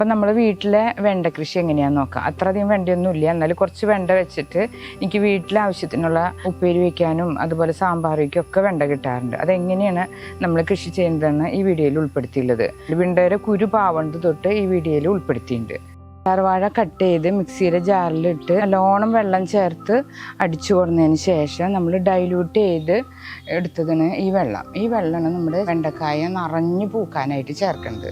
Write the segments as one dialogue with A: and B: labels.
A: അപ്പം നമ്മൾ വീട്ടിലെ വെണ്ട കൃഷി എങ്ങനെയാണെന്ന് നോക്കാം. അത്രയധികം വെണ്ടയൊന്നും ഇല്ല എന്നാലും കുറച്ച് വെണ്ട വെച്ചിട്ട് എനിക്ക് വീട്ടിലെ ആവശ്യത്തിനുള്ള ഉപ്പേരി വയ്ക്കാനും അതുപോലെ സാമ്പാർ വയ്ക്കും ഒക്കെ വെണ്ട കിട്ടാറുണ്ട്. അതെങ്ങനെയാണ് നമ്മൾ കൃഷി ചെയ്യുന്നതെന്ന് ഈ വീഡിയോയിൽ ഉൾപ്പെടുത്തിയുള്ളത്. വെണ്ടയുടെ കുരു പാവണത് തൊട്ട് ഈ വീഡിയോയിൽ ഉൾപ്പെടുത്തിയിട്ടുണ്ട്. ചാർവാഴ കട്ട് ചെയ്ത് മിക്സിയുടെ ജാറിലിട്ട് നല്ലോണം വെള്ളം ചേർത്ത് അടിച്ചു കൊടുന്നതിന് ശേഷം നമ്മൾ ഡൈല്യൂട്ട് ചെയ്ത് എടുത്തതാണ് ഈ വെള്ളം. ഈ വെള്ളമാണ് നമ്മുടെ വെണ്ടക്കായ നിറഞ്ഞു പൂക്കാനായിട്ട് ചേർക്കുന്നത്.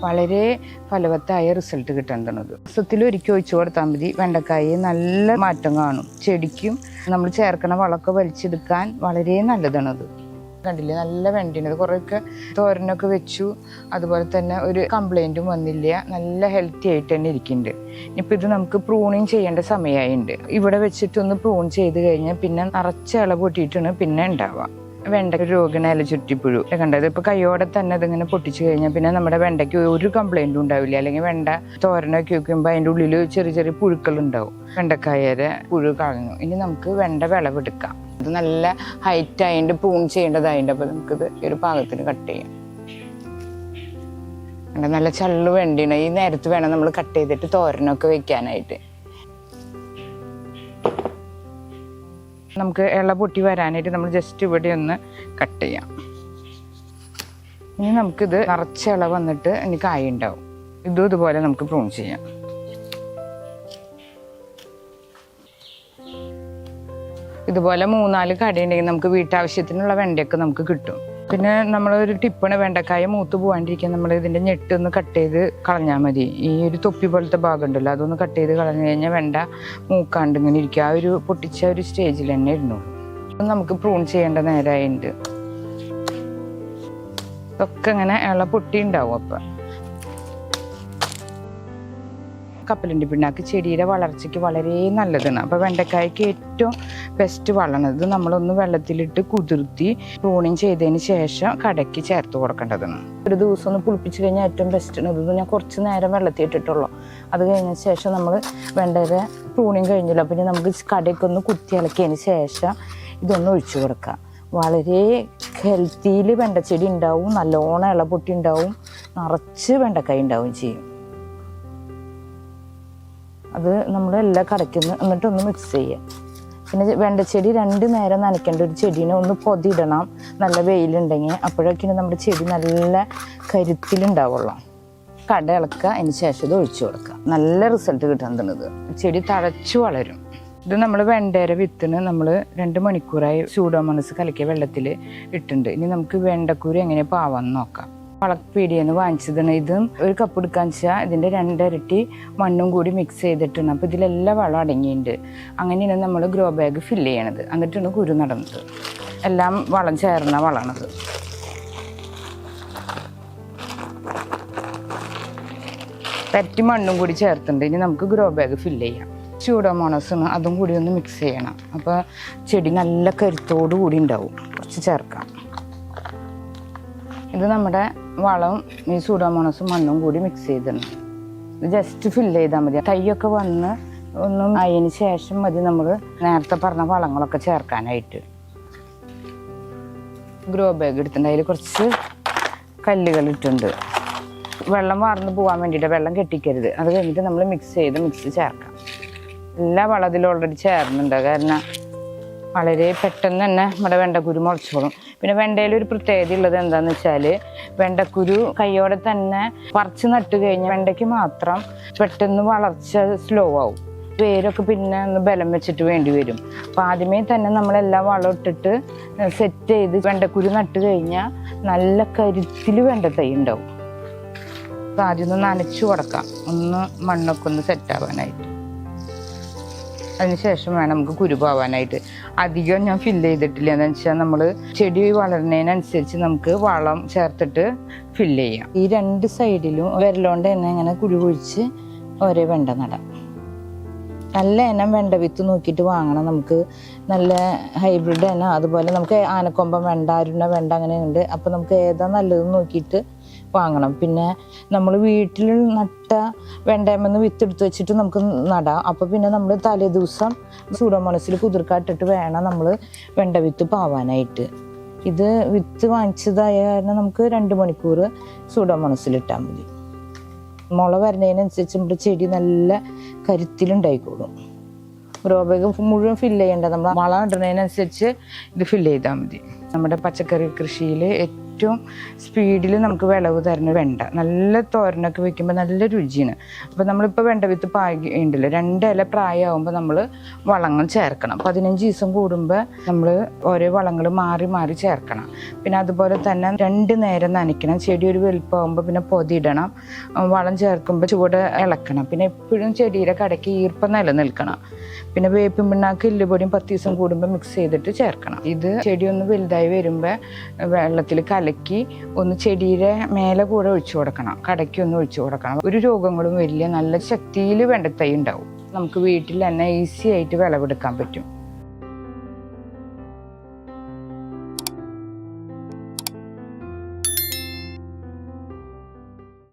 A: വളരെ ഫലവത്തായ റിസൾട്ട് കിട്ടേണ്ടത് ദിവസത്തിൽ ഒരിക്കൽ ഒഴിച്ചു കൊടുത്താൽ മതി. വെണ്ടക്കായ നല്ല മാറ്റം കാണും. ചെടിക്കും നമ്മൾ ചേർക്കണ വളമൊക്കെ വലിച്ചെടുക്കാൻ വളരെ നല്ലതാണത് കണ്ടില്ലേ? നല്ല വെണ്ടിനത് കുറേയൊക്കെ തോരനൊക്കെ വെച്ചു. അതുപോലെ തന്നെ ഒരു കംപ്ലൈന്റും വന്നില്ല. നല്ല ഹെൽത്തി ആയിട്ട് തന്നെ ഇരിക്കുന്നുണ്ട്. ഇനിയിപ്പോൾ ഇത് നമുക്ക് പ്രൂണിങ് ചെയ്യേണ്ട സമയമായിട്ടുണ്ട് ഇവിടെ വെച്ചിട്ടൊന്ന് പ്രൂൺ ചെയ്ത് കഴിഞ്ഞാൽ പിന്നെ നിറച്ച ഇള പൊട്ടിയിട്ടാണ് പിന്നെ ഉണ്ടാവുക. വെണ്ട രോഗിണ ഇല ചുറ്റിപ്പുഴു. കണ്ടത്. ഇപ്പൊ കൈയോടെ തന്നെ അതിങ്ങനെ പൊട്ടിച്ചു കഴിഞ്ഞാൽ പിന്നെ നമ്മുടെ വെണ്ടയ്ക്ക് ഒരു കംപ്ലൈന്റും ഉണ്ടാവില്ല. അല്ലെങ്കിൽ വെണ്ട തോരനൊക്കെ വെക്കുമ്പോൾ അതിന്റെ ഉള്ളിൽ ചെറിയ ചെറിയ പുഴുക്കൾ ഉണ്ടാവും. വെണ്ടക്കായരെ പുഴു കളഞ്ഞു ഇനി നമുക്ക് വെണ്ട വിളവെടുക്കാം. അത് നല്ല ഹൈറ്റ് ആയതുകൊണ്ട് പൂൺ ചെയ്യേണ്ടതായിട്ട് അപ്പോൾ നമുക്കിത് ഒരു പാകത്തിന് കട്ട് ചെയ്യാം. നല്ല ചള്ളു വെണ്ടിയാണ്. ഈ നേരത്ത് വേണം നമ്മൾ കട്ട് ചെയ്തിട്ട് തോരനൊക്കെ വെക്കാനായിട്ട്. നമുക്ക് ഇള പൊട്ടി വരാനായിട്ട് നമ്മൾ ജസ്റ്റ് ഇവിടെ ഒന്ന് കട്ട് ചെയ്യാം. ഇനി നമുക്കിത് നിറച്ച ഇള വന്നിട്ട് ഇനി കായ ഉണ്ടാവും. ഇതും ഇതുപോലെ നമുക്ക് പ്രൂൺ ചെയ്യാം. ഇതുപോലെ മൂന്നാൽ കടയുണ്ടെങ്കിൽ നമുക്ക് വീട്ടാവശ്യത്തിനുള്ള വെണ്ടയൊക്കെ നമുക്ക് കിട്ടും. പിന്നെ നമ്മളൊരു ടിപ്പാണ് വെണ്ടക്കായ മൂത്ത് പോകാണ്ടിരിക്കാൻ നമ്മൾ ഇതിന്റെ ഞെട്ട് ഒന്ന് കട്ട് ചെയ്ത് കളഞ്ഞാൽ മതി. ഈ ഒരു തൊപ്പി പോലത്തെ ഭാഗം ഉണ്ടല്ലോ അതൊന്ന് കട്ട് ചെയ്ത് കളഞ്ഞു കഴിഞ്ഞാൽ വെണ്ട മൂക്കാണ്ട് ഇങ്ങനെ ഇരിക്കുക ആ ഒരു പൊട്ടിച്ച ഒരു സ്റ്റേജിൽ തന്നെ ഇരുന്നു നമുക്ക് പ്രൂൺ ചെയ്യേണ്ട നേരമായിട്ടുണ്ട് ഇതൊക്കെ ഇങ്ങനെ ഇള പൊട്ടി ഉണ്ടാവും അപ്പം. കപ്പലിന്റെ പിണ്ണാക്ക് ചെടിയുടെ വളർച്ചയ്ക്ക് വളരെ നല്ലതാണ്. അപ്പോൾ വെണ്ടക്കായ്ക്ക് ഏറ്റവും ബെസ്റ്റ് വളമാണ്. നമ്മളൊന്ന് വെള്ളത്തിലിട്ട് കുതിർത്തി പ്രൂണിങ് ചെയ്തതിന് ശേഷം കടയ്ക്ക് ചേർത്ത് കൊടുക്കേണ്ടതാണ്. ഒരു ദിവസം ഒന്ന് പുളിപ്പിച്ച് കഴിഞ്ഞാൽ ഏറ്റവും ബെസ്റ്റാണ് ഇത് ഞാൻ കുറച്ച് നേരം വെള്ളത്തിൽ ഇട്ടിട്ടുള്ളൂ. അത് കഴിഞ്ഞ ശേഷം നമ്മൾ വെണ്ടയുടെ പ്രൂണിങ് കഴിഞ്ഞല്ലോ. പിന്നെ നമുക്ക് കടയ്ക്കൊന്ന് കുത്തി ഇളക്കിയതിന് ശേഷം ഇതൊന്ന് ഒഴിച്ചു കൊടുക്കാം. വളരെ ഹെൽത്തിയിൽ വെണ്ടച്ചെടി ഉണ്ടാവും. നല്ലോണം ഇളപൊട്ടി ഉണ്ടാവും. നിറച്ച് വെണ്ടക്കായ ഉണ്ടാവും ചെയ്യും. അത് നമ്മൾ എല്ലാം കടയ്ക്കുന്നു. എന്നിട്ടൊന്ന് മിക്സ് ചെയ്യുക പിന്നെ വെണ്ടച്ചെടി രണ്ട് നേരം നനയ്ക്കേണ്ട ഒരു ചെടീനെ ഒന്ന് പൊതിയിടണം. നല്ല വെയിലുണ്ടെങ്കിൽ അപ്പോഴൊക്കെയാണ് നമ്മുടെ ചെടി നല്ല കരുത്തിലുണ്ടാവുള്ളൂ. കട ഇളക്കുക അതിന് ശേഷം ഇത് ഒഴിച്ചു കൊടുക്കുക. നല്ല റിസൾട്ട് കിട്ടുന്നത് ചെടി തഴച്ചു വളരും. ഇത് നമ്മൾ വെണ്ടേര വിത്തിന് നമ്മൾ രണ്ട് മണിക്കൂറായി സൂഡോമോണസ് കലക്കിയ വെള്ളത്തിൽ ഇട്ടിട്ടുണ്ട്. ഇനി നമുക്ക് വെണ്ടക്കൂര് എങ്ങനെ പാവാന്ന് നോക്കാം. വളപ്പീടിയെന്ന് വാങ്ങിച്ചതാണ് ഇതും. ഒരു കപ്പ് എടുക്കാൻ വെച്ചാൽ ഇതിന്റെ രണ്ടിരട്ടി മണ്ണും കൂടി മിക്സ് ചെയ്തിട്ടുണ്ട് അപ്പോൾ ഇതിലെല്ലാം വളം അടങ്ങിയിട്ടുണ്ട്. അങ്ങനെയാണ് നമ്മൾ ഗ്രോ ബാഗ് ഫില്ല് ചെയ്യണത്. എന്നിട്ടാണ് കുരു നടന്നത്. എല്ലാം വളം ചേർന്ന വളമാണത് പരറ്റി മണ്ണും കൂടി ചേർത്തിട്ടുണ്ട്. ഇനി നമുക്ക് ഗ്രോ ബാഗ് ഫില്ല് ചെയ്യാം. ചൂടോമോണസും അതും കൂടി ഒന്ന് മിക്സ് ചെയ്യണം. അപ്പോൾ ചെടി നല്ല കരുത്തോടു കൂടി ഉണ്ടാവും. കുറച്ച് ചേർക്കാം. ഇത് നമ്മുടെ വളവും ഈ സൂഡോമോണസും മണ്ണും കൂടി മിക്സ് ചെയ്തിടണം. ജസ്റ്റ് ഫിൽ ചെയ്താൽ മതി. തൈയൊക്കെ വന്ന് ഒന്നും അതിന് ശേഷം മതി നമ്മൾ നേരത്തെ പറഞ്ഞ വളങ്ങളൊക്കെ ചേർക്കാനായിട്ട്. ഗ്രോ ബാഗ് എടുത്തിട്ടുണ്ട്. അതിൽ കുറച്ച് കല്ലുകൾ ഇട്ടുണ്ട്. വെള്ളം വാർന്ന് പോകാൻ വേണ്ടിയിട്ട് വെള്ളം കെട്ടിക്കരുത്. അത് കഴിഞ്ഞിട്ട് നമ്മൾ മിക്സ് ചെയ്ത് മിക്സ് ചേർക്കാം. എല്ലാ വളത്തിലും ഓൾറെഡി ചേർന്നുണ്ട് കാരണം വളരെ പെട്ടെന്ന് തന്നെ നമ്മുടെ വെണ്ടക്കുരു മുളച്ചോളും പിന്നെ വെണ്ടയിൽ ഒരു പ്രത്യേകത ഉള്ളത് എന്താണെന്ന് വെച്ചാൽ വെണ്ടക്കുരു കൈയോടെ തന്നെ പറിച്ച് നട്ട് കഴിഞ്ഞാൽ വെണ്ടയ്ക്ക് മാത്രം പെട്ടെന്ന് വളർച്ച സ്ലോ ആവും. വേരൊക്കെ പിന്നെ ഒന്ന് ബലം വെച്ചിട്ട് വേണ്ടി വരും. അപ്പോൾ ആദ്യമേ തന്നെ നമ്മളെല്ലാം വളം ഇട്ടിട്ട് സെറ്റ് ചെയ്ത് വെണ്ടക്കുരു നട്ട് കഴിഞ്ഞാൽ നല്ല കരുത്തിൽ വെണ്ട തൈ ഉണ്ടാവും. അപ്പോൾ ആദ്യം ഒന്ന് നനച്ചു കൊടുക്കാം. ഒന്ന് മണ്ണൊക്കെ ഒന്ന് സെറ്റ് ആവാനായിട്ട്. അതിനുശേഷം വേണം നമുക്ക് കുരു പോവാനായിട്ട് അധികം ഞാൻ ഫില്ല് ചെയ്തിട്ടില്ല. എന്ന് വെച്ചാൽ നമ്മൾ ചെടി വളരുന്നതിനനുസരിച്ച് നമുക്ക് വളം ചേർത്തിട്ട് ഫില്ല് ചെയ്യാം. ഈ രണ്ട് സൈഡിലും വിരലോണ്ട് തന്നെ ഇങ്ങനെ കുരു കുഴിച്ച് ഒരേ വെണ്ട നടാം. നല്ല ഇനം വെണ്ട വിത്ത് നോക്കിയിട്ട് വാങ്ങണം. നമുക്ക് നല്ല ഹൈബ്രിഡ് ഇനം അതുപോലെ നമുക്ക് ആനക്കൊമ്പം വെണ്ട അരുണ വെണ്ട അങ്ങനെ ഉണ്ട് അപ്പോൾ നമുക്ക് ഏതാ നല്ലതെന്ന് നോക്കിയിട്ട് വാങ്ങണം. പിന്നെ നമ്മൾ വീട്ടിൽ നട്ട വെണ്ടയമെന്ന് വിത്ത് എടുത്ത് വെച്ചിട്ട് നമുക്ക് നടാം. അപ്പോൾ പിന്നെ നമ്മൾ തലേ ദിവസം സൂഡോമോണസിൽ കുതിർക്കാട്ടിട്ട് വേണം നമ്മൾ വെണ്ട വിത്ത് പാവാനായിട്ട്. ഇത് വിത്ത് വാങ്ങിച്ചതായ കാരണം നമുക്ക് രണ്ട് മണിക്കൂർ സൂഡോമോണസിൽ ഇട്ടാൽ മതി. മുള വരുന്നതിനനുസരിച്ച് നമ്മുടെ ചെടി നല്ല കരുത്തിലുണ്ടായിക്കോളും. ഗ്രോ മുഴുവൻ ഫില്ല് ചെയ്യേണ്ട നമ്മൾ വളം ഇടുന്നതിനനുസരിച്ച് ഇത് ഫില്ല് ചെയ്താൽ മതി. നമ്മുടെ പച്ചക്കറി കൃഷിയിൽ ഏറ്റവും സ്പീഡിൽ നമുക്ക് വിളവ് തരുന്ന വെണ്ട. നല്ല തോരനൊക്കെ വെക്കുമ്പോൾ നല്ല രുചിയാണ്. അപ്പോൾ നമ്മളിപ്പോൾ വെണ്ട വിത്ത് പാകി ഉണ്ടല്ലോ രണ്ട് ഇല പ്രായമാകുമ്പോൾ നമ്മൾ വളങ്ങൾ ചേർക്കണം. പതിനഞ്ച് ദിവസം കൂടുമ്പോൾ നമ്മൾ ഓരോ വളങ്ങൾ മാറി മാറി ചേർക്കണം. പിന്നെ അതുപോലെ തന്നെ രണ്ട് നേരം നനയ്ക്കണം. ചെടി ഒരു വലുപ്പമാകുമ്പോൾ പിന്നെ പൊതിയിടണം വളം ചേർക്കുമ്പോൾ ചൂട് ഇളക്കണം. പിന്നെ എപ്പോഴും ചെടിയുടെ കടയ്ക്ക് ഈർപ്പം നിലനിൽക്കണം. പിന്നെ വേപ്പിൻ പിണ്ണാക്ക് എല്ലുപൊടിയും പത്ത് ദിവസം കൂടുമ്പോൾ മിക്സ് ചെയ്തിട്ട് ചേർക്കണം. ഇത് ചെടി ഒന്ന് വലുതായി വരുമ്പോൾ വെള്ളത്തിൽ കലക്കി ഒന്ന് ചെടിയുടെ മേലെ കൂടെ ഒഴിച്ചു കൊടുക്കണം. കടയ്ക്ക് ഒന്ന് ഒഴിച്ചു കൊടുക്കണം. ഒരു രോഗങ്ങളും വലിയ നല്ല ശക്തിയിൽ വെണ്ടത്തൈ ഉണ്ടാവും. നമുക്ക് വീട്ടിൽ തന്നെ ഈസി ആയിട്ട് വിളവെടുക്കാൻ പറ്റും.